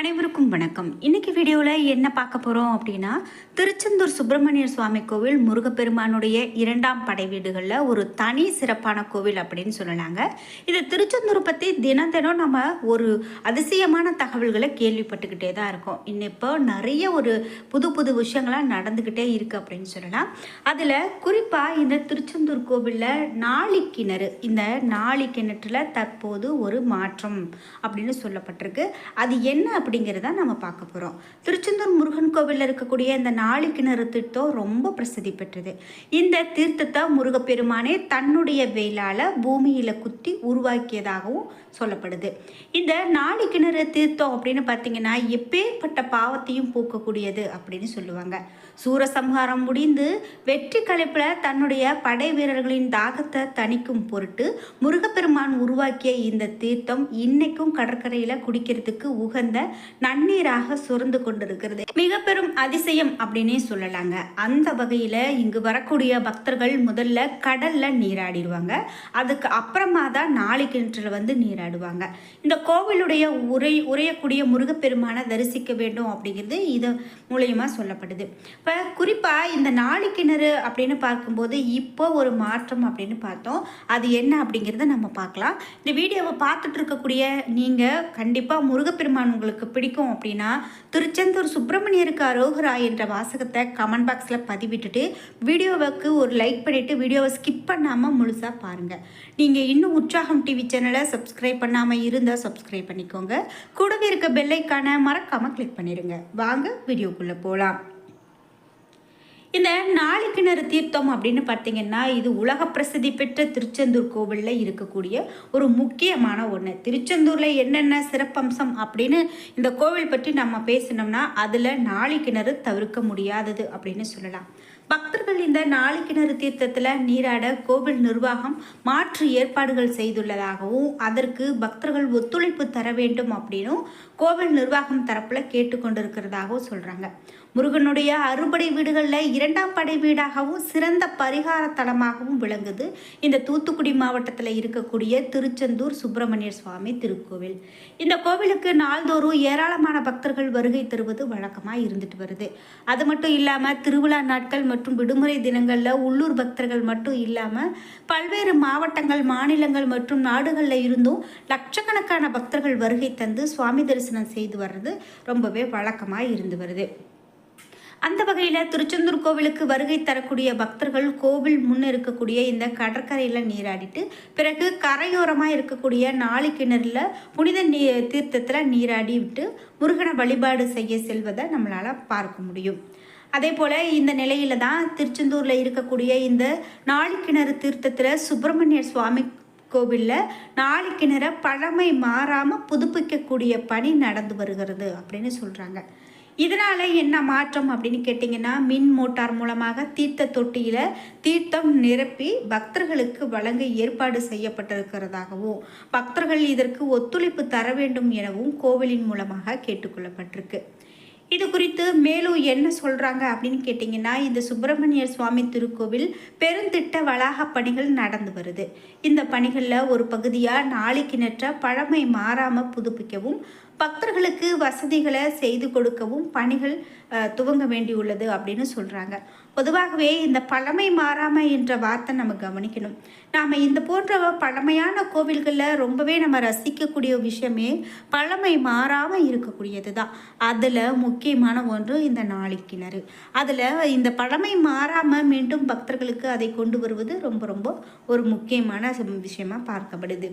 அனைவருக்கும் வணக்கம். இன்னைக்கு வீடியோவில் என்ன பார்க்க போகிறோம் அப்படின்னா திருச்செந்தூர் சுப்பிரமணியர் சுவாமி கோவில் முருகப்பெருமானுடைய இரண்டாம் படை வீடுகளில் ஒரு தனி சிறப்பான கோவில் அப்படின்னு சொல்லலாங்க. இது திருச்செந்தூர் பற்றி தினம் தினம் நம்ம ஒரு அதிசயமான தகவல்களை கேள்விப்பட்டுக்கிட்டே தான் இருக்கோம். இன்னிப்போ இப்போ நிறைய ஒரு புது புது விஷயங்களாக நடந்துக்கிட்டே இருக்குது அப்படின்னு சொல்லலாம். அதில் குறிப்பாக இந்த திருச்செந்தூர் கோவிலில் நாளி கிணறு இந்த நாளி கிணற்றில் தற்போது ஒரு மாற்றம் அப்படின்னு சொல்லப்பட்டிருக்கு. அது என்ன அப்படிங்கிறத நம்ம பார்க்க போகிறோம் திருச்செந்தூர் முருகன் கோவிலில் இருக்கக்கூடிய இந்த நாளி கிணறு தீர்த்தம் ரொம்ப பிரசித்தி பெற்றது. இந்த தீர்த்தத்தை முருகப்பெருமானே தன்னுடைய வேலால் பூமியில் குத்தி உருவாக்கியதாகவும் சொல்லப்படுது. இந்த நாளி கிணறு தீர்த்தம் அப்படின்னு பார்த்தீங்கன்னா எப்பேற்பட்ட பாவத்தையும் போக்கக்கூடியது அப்படின்னு சொல்லுவாங்க. சூரசம்ஹாரம் முடிந்து வெற்றி கலைப்பில் தன்னுடைய படை வீரர்களின் தாகத்தை தணிக்கும் பொருட்டு முருகப்பெருமான் உருவாக்கிய இந்த தீர்த்தம் இன்னைக்கும் கடற்கரையில் குடிக்கிறதுக்கு உகந்த நன்னீராக சுரந்து கொண்டிருக்கிறது. மிக பெரும் அதிசயம் அப்படின்னே சொல்லலாங்க. அந்த வகையில் இங்கு வரக்கூடிய பக்தர்கள் முதல்ல கடல்ல நீராடிடுவாங்க. அதுக்கு அப்புறமா தான் நாளை கிணற்றில் வந்து நீராடுவாங்க. இந்த கோவிலுடைய உரை உரையக்கூடிய முருகப்பெருமானை தரிசிக்க வேண்டும் அப்படிங்கிறது இது மூலயமா சொல்லப்படுது. இப்போ குறிப்பாக இந்த நாளை கிணறு அப்படின்னு பார்க்கும்போது இப்போ ஒரு மாற்றம் அப்படின்னு பார்த்தோம். அது என்ன அப்படிங்கிறத நம்ம பார்க்கலாம். இந்த வீடியோவை பார்த்துட்டு இருக்கக்கூடிய நீங்கள் கண்டிப்பாக முருகப்பெருமான் உங்களுக்கு பிடிக்கும் அப்படின்னா திருச்செந்தூர் சுப்பிரமணியருக்கு அரோகரா என்ற வாசகத்தை கமெண்ட் பாக்ஸில் பதிவிட்டுட்டு வீடியோவுக்கு ஒரு லைக் பண்ணிவிட்டு வீடியோவை ஸ்கிப் பண்ணாமல் முழுசாக பாருங்கள் நீங்கள் இன்னும் உற்சாகம் டிவி சேனலை சப்ஸ்கிரைப் பண்ணாமல் இருந்தால் சப்ஸ்கிரைப் பண்ணிக்கோங்க. கூடவே இருக்க பெல்லைக்கான மறக்காமல் கிளிக் பண்ணிடுங்க வாங்க வீடியோக்குள்ளே போகலாம் இந்த நாளிக்கிணறு தீர்த்தம் அப்படின்னு பார்த்தீங்கன்னா இது உலக பிரசித்தி பெற்ற திருச்செந்தூர் கோவிலில் இருக்கக்கூடிய ஒரு முக்கியமான ஒன்று திருச்செந்தூரில் என்னென்ன சிறப்பம்சம் அப்படின்னு இந்த கோவில் பற்றி நம்ம பேசினோம்னா அதில் நாளிக்கிணறு தவிர்க்க முடியாதது அப்படின்னு சொல்லலாம். பக்தர்கள் இந்த நாளிக்கிணறு தீர்த்தத்தில் நீராட கோவில் நிர்வாகம் மாற்று ஏற்பாடுகள் செய்துள்ளதாகவும் அதற்கு பக்தர்கள் ஒத்துழைப்பு தர வேண்டும் அப்படின்னும் கோவில் நிர்வாகம் தரப்பில் கேட்டுக்கொண்டிருக்கிறதாகவும் சொல்கிறாங்க முருகனுடைய அறுபடை வீடுகளில் இரண்டாம் படை வீடாகவும் சிறந்த பரிகார தலமாகவும் விளங்குது. இந்த தூத்துக்குடி மாவட்டத்தில் இருக்கக்கூடிய திருச்செந்தூர் சுப்பிரமணிய சுவாமி திருக்கோவில். இந்த கோவிலுக்கு நாள்தோறும் ஏராளமான பக்தர்கள் வருகை தருவது வழக்கமாக இருந்துட்டு வருது. அது மட்டும் இல்லாமல் திருவிழா நாட்கள் மற்றும் விடுமுறை தினங்களில் உள்ளூர் பக்தர்கள் மட்டும் இல்லாமல் பல்வேறு மாவட்டங்கள் மாநிலங்கள் மற்றும் நாடுகளில் இருந்தும் லட்சக்கணக்கான பக்தர்கள் வருகை தந்து சுவாமி தரிசனம் செய்து வர்றது ரொம்பவே வழக்கமாக இருந்து வருது. அந்த வகையில் திருச்செந்தூர் கோவிலுக்கு வருகை தரக்கூடிய பக்தர்கள் கோவில் முன் இருக்கக்கூடிய இந்த கடற்கரையில் நீராடிட்டு பிறகு கரையோரமாக இருக்கக்கூடிய நாளை கிணறுல புனித நீ தீர்த்தத்தில் நீராடி விட்டு முருகனை வழிபாடு செய்ய செல்வதை நம்மளால் பார்க்க முடியும். அதே போல் இந்த நிலையில தான் திருச்செந்தூரில் இருக்கக்கூடிய இந்த நாளிக்கிணறு தீர்த்தத்தில் சுப்பிரமணிய சுவாமி கோவிலில் நாளிக்கிணறை பழமை மாறாமல் புதுப்பிக்கக்கூடிய பணி நடந்து வருகிறது அப்படின்னு சொல்கிறாங்க இதனால் என்ன மாற்றம் அப்படின்னு கேட்டிங்கன்னா மின் மோட்டார் மூலமாக தீர்த்த தொட்டியில் தீர்த்தம் நிரப்பி பக்தர்களுக்கு வழங்க ஏற்பாடு செய்யப்பட்டிருக்கிறதாகவும் பக்தர்கள் இதற்கு ஒத்துழைப்பு தர வேண்டும் எனவும் கோவிலின் மூலமாக கேட்டுக்கொள்ளப்பட்டிருக்கு. இது குறித்து மேலும் என்ன சொல்கிறாங்க அப்படின்னு கேட்டிங்கன்னா இந்த சுப்பிரமணியர் சுவாமி திருக்கோவில் பெருந்திட்ட வளாக பணிகள் நடந்து வருது. இந்த பணிகளில் ஒரு பகுதியாக நாளைக்கு நற்ற பழமை மாறாமல் புதுப்பிக்கவும் பக்தர்களுக்கு வசதிகளை செய்து கொடுக்கவும் பணிகள் துவங்க வேண்டியுள்ளது அப்படின்னு சொல்கிறாங்க பொதுவாகவே இந்த பழமை மாறாமல் என்ற வார்த்தை நம்ம கவனிக்கணும். நாம் இந்த போன்ற பழமையான கோவில்களில் ரொம்பவே நம்ம ரசிக்கக்கூடிய விஷயமே பழமை மாறாமல் இருக்கக்கூடியது தான். அதில் முக்கியமான ஒன்று இந்த நாளிக்கிணறு அதில் இந்த பழமை மாறாமல் மீண்டும் பக்தர்களுக்கு அதை கொண்டு வருவது ரொம்ப ரொம்ப ஒரு முக்கியமான விஷயமா பார்க்கப்படுது.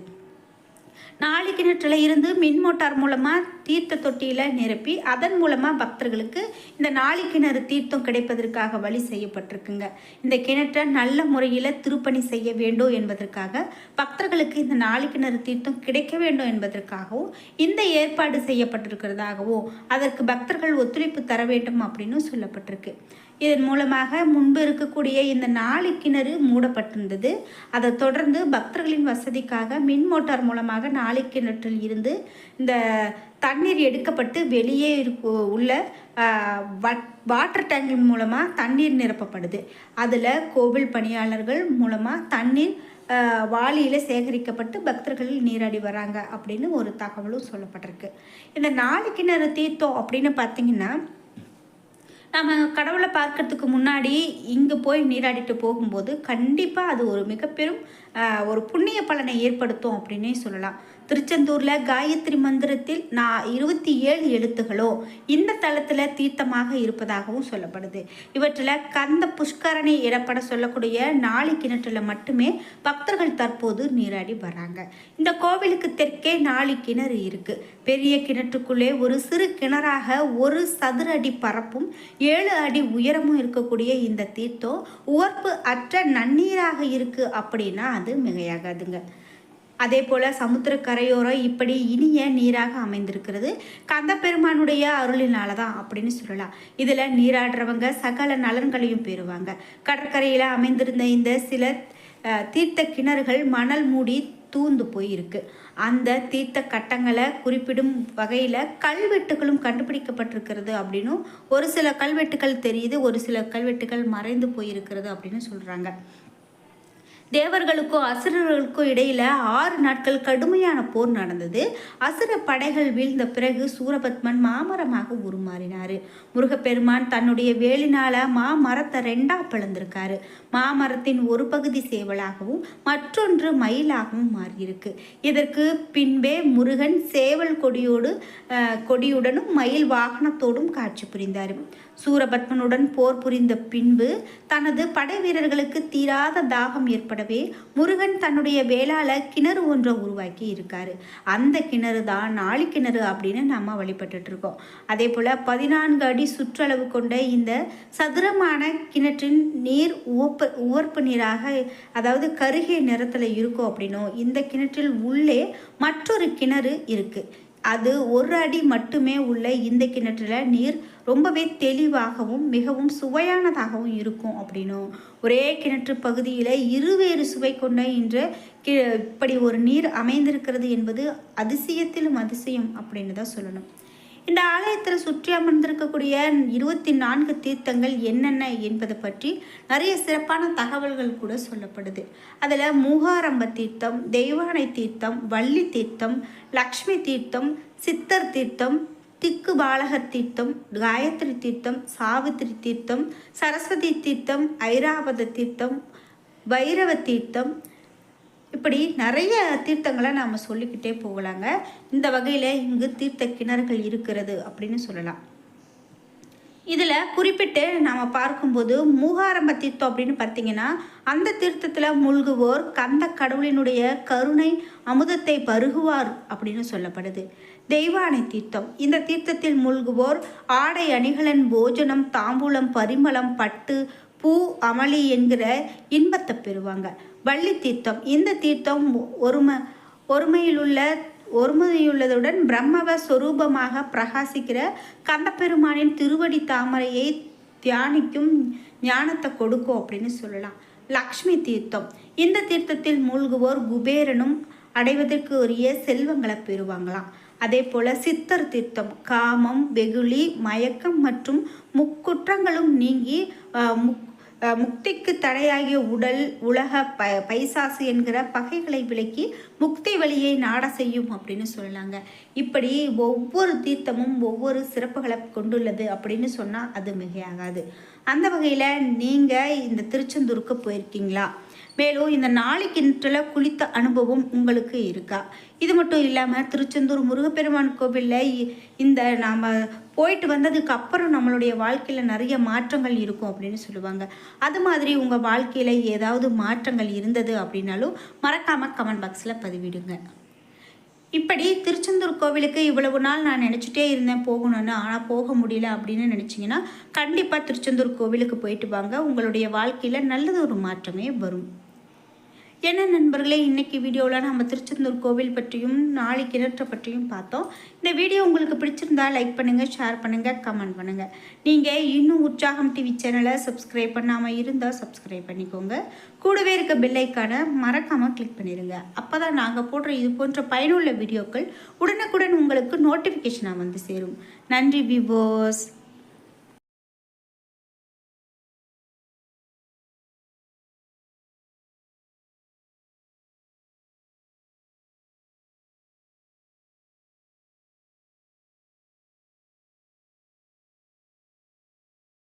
நாளை கிணற்றில் இருந்து மின் மோட்டார் மூலமாக தீர்த்த தொட்டியில் நிரப்பி அதன் மூலமாக பக்தர்களுக்கு இந்த நாளை கிணறு தீர்த்தம் கிடைப்பதற்காக வழி செய்யப்பட்டிருக்குங்க. இந்த கிணற்றை நல்ல முறையில் திருப்பணி செய்ய வேண்டும் என்பதற்காக பக்தர்களுக்கு இந்த நாளை கிணறு தீர்த்தம் கிடைக்க வேண்டும் என்பதற்காகவும் இந்த ஏற்பாடு செய்யப்பட்டிருக்கிறதாகவும் அதற்கு பக்தர்கள் ஒத்துழைப்பு தர வேண்டும் அப்படின்னு சொல்லப்பட்டிருக்கு. இதன் மூலமாக முன்பு இருக்கக்கூடிய இந்த நாளை கிணறு மூடப்பட்டிருந்தது. அதை தொடர்ந்து பக்தர்களின் வசதிக்காக மின் மோட்டார் மூலமாக நாளை கிணற்றில் இருந்து இந்த தண்ணீர் எடுக்கப்பட்டு வெளியே இருக்க உள்ள வாட்டர் டேங்கின் மூலமாக தண்ணீர் நிரப்பப்படுது. அதில் கோவில் பணியாளர்கள் மூலமாக தண்ணீர் வாளியில் சேகரிக்கப்பட்டு பக்தர்கள் நீராடி வராங்க அப்படின்னு ஒரு தகவலும் சொல்லப்பட்டிருக்கு. இந்த நாலு கிணறு தீர்த்தம் அப்படின்னு பார்த்தீங்கன்னா நம்ம கடவுளை பார்க்கறதுக்கு முன்னாடி இங்கே போய் நீராடிட்டு போகும்போது கண்டிப்பாக அது ஒரு மிகப்பெரும் பெரும் ஒரு புண்ணிய பலனை ஏற்படுத்தும் அப்படின்னே சொல்லலாம். திருச்செந்தூரில் காயத்ரி மந்திரத்தில் நான் இருபத்தி ஏழு எழுத்துகளோ இந்த தளத்தில் தீர்த்தமாக இருப்பதாகவும் சொல்லப்படுது. இவற்றில் கந்த புஷ்கரணி இடப்பட சொல்லக்கூடிய நாலு கிணற்றில் மட்டுமே பக்தர்கள் தற்போது நீராடி வராங்க இந்த கோவிலுக்கு தெற்கே நாலு கிணறு இருக்கு. பெரிய கிணற்றுக்குள்ளே ஒரு சிறு கிணறாக ஒரு சதுர அடி பரப்பும் ஏழு அடி உயரமும் இருக்கக்கூடிய இந்த தீர்த்தம் உவர்ப்பு அற்ற நன்னீராக இருக்கு அப்படின்னா அது மிகையாகாதுங்க. அதே போல் சமுத்திர கரையோரம் இப்படி இனிய நீராக அமைந்திருக்கிறது. கந்தப்பெருமானுடைய அருளினால தான் அப்படின்னு சொல்லலாம். இதில் நீராடுறவங்க சகல நலன்களையும் பெறுவாங்க. கடற்கரையில் அமைந்திருந்த இந்த சில தீர்த்த கிணறுகள் மணல் மூடி தூந்து போயிருக்கு. அந்த தீர்த்த கட்டங்களை குறிப்பிடும் வகையில் கல்வெட்டுகளும் கண்டுபிடிக்கப்பட்டிருக்கிறது அப்படின்னும் ஒரு சில கல்வெட்டுகள் தெரியுது ஒரு சில கல்வெட்டுகள் மறைந்து போயிருக்கிறது அப்படின்னு சொல்கிறாங்க தேவர்களுக்கும் அசுரர்களுக்கும் இடையில் ஆறு நாட்கள் கடுமையான போர் நடந்தது. அசுர படைகள் வீழ்ந்த பிறகு சூரபத்மன் மாமரமாக உருமாறினார். முருகப்பெருமான் தன்னுடைய வேலினால் மாமரத்தை ரெண்டா பிளந்திருக்காரு. மாமரத்தின் ஒரு பகுதி சேவலாகவும் மற்றொன்று மயிலாகவும் மாறியிருக்கு. இதற்கு பின்பே முருகன் சேவல் கொடியோடு கொடியுடனும் மயில் வாகனத்தோடும் காட்சி புரிந்தார். சூரபத்மனுடன் போர் புரிந்த பின்பு தனது படை வீரர்களுக்கு தீராத தாகம் ஏற்பட்டது. ஏற்படவே முருகன் தன்னுடைய வேளால கிணறு ஒன்றை உருவாக்கி இருக்காரு. அந்த கிணறு தான் நாளி கிணறு அப்படின்னு நம்ம வழிபட்டு இருக்கோம். அதே போல பதினான்கு அடி சுற்றளவு கொண்ட இந்த சதுரமான கிணற்றின் நீர் உவப்பு உவர்ப்பு நீராக அதாவது கருகிய நிறத்துல இருக்கும் அப்படின்னும் இந்த கிணற்றில் உள்ளே மற்றொரு கிணறு இருக்கு. அது ஒரு அடி மட்டுமே உள்ள இந்த கிணற்றில் நீர் ரொம்பவே தெளிவாகவும் மிகவும் சுவையானதாகவும் இருக்கும் அப்படின்னும். ஒரே கிணற்று பகுதியில் இருவேறு சுவை கொண்ட இன்று கி இப்படி ஒரு நீர் அமைந்திருக்கிறது என்பது அதிசயத்திலும் அதிசயம் அப்படின்னு தான் சொல்லணும். இந்த ஆலயத்தில் சுற்றி அமர்ந்திருக்கக்கூடிய இருபத்தி நான்கு தீர்த்தங்கள் என்னென்ன என்பதை பற்றி நிறைய சிறப்பான தகவல்கள் கூட சொல்லப்படுது. அதில் மூகாரம்ப தீர்த்தம் தெய்வானை தீர்த்தம் வள்ளி தீர்த்தம் லக்ஷ்மி தீர்த்தம் சித்தர் தீர்த்தம் திக்கு பாலக தீர்த்தம் காயத்ரி தீர்த்தம் சாவித்திரி தீர்த்தம் சரஸ்வதி தீர்த்தம் ஐராவத தீர்த்தம் வைரவ தீர்த்தம் இப்படி நிறைய தீர்த்தங்களை நாம் சொல்லிக்கிட்டே போகலாங்க. இந்த வகையில் இங்கு தீர்த்த கிணறுகள் இருக்கிறது அப்படின்னு சொல்லலாம். இதில் குறிப்பிட்டு நாம் பார்க்கும்போது மூகாரம்ப தீர்த்தம் அப்படின்னு பார்த்தீங்கன்னா அந்த தீர்த்தத்தில் மூழ்குவோர் கந்த கடவுளினுடைய கருணை அமுதத்தை பருகுவார் அப்படின்னு சொல்லப்படுது. தெய்வானை தீர்த்தம். இந்த தீர்த்தத்தில் மூழ்குவோர் ஆடை அணிகலன் போஜனம் தாம்பூலம் பரிமளம் பட்டு பூ அமளி என்கிற இன்பத்தை பெறுவாங்க. வள்ளி தீர்த்தம். இந்த தீர்த்தம் ஒரும ஒருமையிலுள்ள ஒருமையுள்ளதுடன் பிரம்மவ சொரூபமாக பிரகாசிக்கிற கந்தப்பெருமானின் திருவடி தாமரையை தியானிக்கும் ஞானத்தை கொடுக்கும் அப்படின்னு சொல்லலாம். லக்ஷ்மி தீர்த்தம். இந்த தீர்த்தத்தில் மூழ்குவோர் குபேரனும் அடைவதற்கு உரிய செல்வங்களை பெறுவாங்களாம். அதே போல சித்தர் தீர்த்தம். காமம் வெகுளி மயக்கம் மற்றும் முக்குற்றங்களும் நீங்கி முக் முக்திக்கு தடையாகிய உடல் உலக ப பைசாசு என்கிற பகைகளை விலக்கி முக்தி வழியை நாட செய்யும் அப்படின்னு சொல்லலாங்க இப்படி ஒவ்வொரு தீர்த்தமும் ஒவ்வொரு சிறப்புகளை கொண்டுள்ளது அப்படின்னு சொன்னால் அது மிகையாகாது. அந்த வகையில் நீங்கள் இந்த திருச்செந்தூருக்கு போயிருக்கீங்களா? மேலும் இந்த நாளை கிணற்றுல குளித்த அனுபவம் உங்களுக்கு இருக்கா? இது மட்டும் இல்லாமல் திருச்செந்தூர் முருகப்பெருமான் கோவிலில் இ- இந்த நாம் போயிட்டு வந்ததுக்கு அப்புறம் நம்மளுடைய வாழ்க்கையில் நிறைய மாற்றங்கள் இருக்கும் அப்படின்னு சொல்லுவாங்க. அது மாதிரி உங்கள் வாழ்க்கையில் ஏதாவது மாற்றங்கள் இருந்தது அப்படின்னாலும் மறக்காமல் கமெண்ட் பாக்ஸில் பதிவிடுங்க. இப்படி திருச்செந்தூர் கோவிலுக்கு இவ்வளவு நாள் நான் நினச்சிட்டே இருந்தேன் போகணும்னு ஆனால் போக முடியல அப்படின்னு நினச்சிங்கன்னா கண்டிப்பாக திருச்செந்தூர் கோவிலுக்கு போயிட்டு வாங்க. உங்களுடைய வாழ்க்கையில் நல்லது ஒரு மாற்றமே வரும். என்ன நண்பர்களே இன்றைக்கி வீடியோவில் நம்ம திருச்செந்தூர் கோவில் பற்றியும் நாளை கிணற்றை பற்றியும் பார்த்தோம். இந்த வீடியோ உங்களுக்கு பிடிச்சிருந்தா லைக் பண்ணுங்கள் ஷேர் பண்ணுங்கள் கமெண்ட் பண்ணுங்கள் நீங்கள் இன்னும் உற்சாகம் டிவி சேனலை சப்ஸ்கிரைப் பண்ணாமல் இருந்தால் சப்ஸ்கிரைப் பண்ணிக்கோங்க. கூடவே இருக்க பெல்லைக்கான மறக்காமல் கிளிக் பண்ணிடுங்க அப்போ தான் நாங்கள் போடுற இது போன்ற பயனுள்ள வீடியோக்கள் உடனுக்குடன் உங்களுக்கு நோட்டிஃபிகேஷனாக வந்து சேரும். நன்றி விவோஸ்